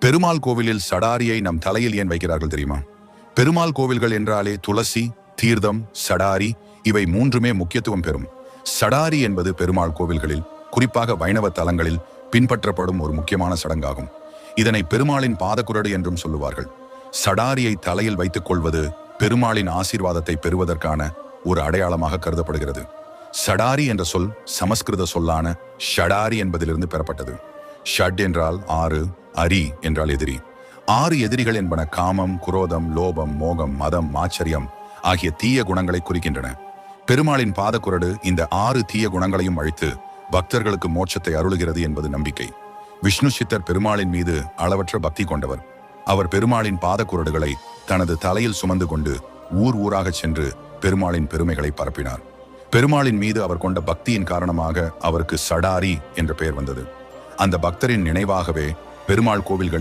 பெருமாள் கோவிலில் சடாரியை நம் தலையில் ஏன் வைக்கிறார்கள் தெரியுமா? பெருமாள் கோவில்கள் என்றாலே துளசி தீர்த்தம் சடாரி இவை மூன்றுமே முக்கியத்துவம் பெறும். சடாரி என்பது பெருமாள் கோவில்களில் குறிப்பாக வைணவ தலங்களில் பின்பற்றப்படும் ஒரு முக்கியமான சடங்காகும். இதனை பெருமாளின் பாதக்குரடு என்றும் சொல்லுவார்கள். சடாரியை தலையில் வைத்துக் கொள்வது பெருமாளின் ஆசீர்வாதத்தை பெறுவதற்கான ஒரு அடையாளமாக கருதப்படுகிறது. சடாரி என்ற சொல் சமஸ்கிருத சொல்லான ஷடாரி என்பதிலிருந்து பெறப்பட்டது. ஷட் என்றால் ஆறு அரி என்றால் எதிரி. ஆறு எதிரிகள் என்பன காமம் குரோதம் லோபம் மோகம் மதம் ஆச்சரியம் ஆகிய தீய குணங்களை குறிக்கின்றன. பெருமாளின் பாதக்குரடு இந்த ஆறு தீய குணங்களையும் அழித்து பக்தர்களுக்கு மோட்சத்தை அருளுகிறது என்பது நம்பிக்கை. விஷ்ணு சித்தர் பெருமாளின் மீது அளவற்ற பக்தி கொண்டவர். அவர் பெருமாளின் பாதக்குரடுகளை தனது தலையில் சுமந்து கொண்டு ஊர் ஊராகச் சென்று பெருமாளின் பெருமைகளை பரப்பினார். பெருமாளின் மீது அவர் கொண்ட பக்தியின் காரணமாக அவருக்கு சடாரி என்ற பெயர் வந்தது. அந்த பக்தரின் நினைவாகவே பெருமாள் கோவில்களில்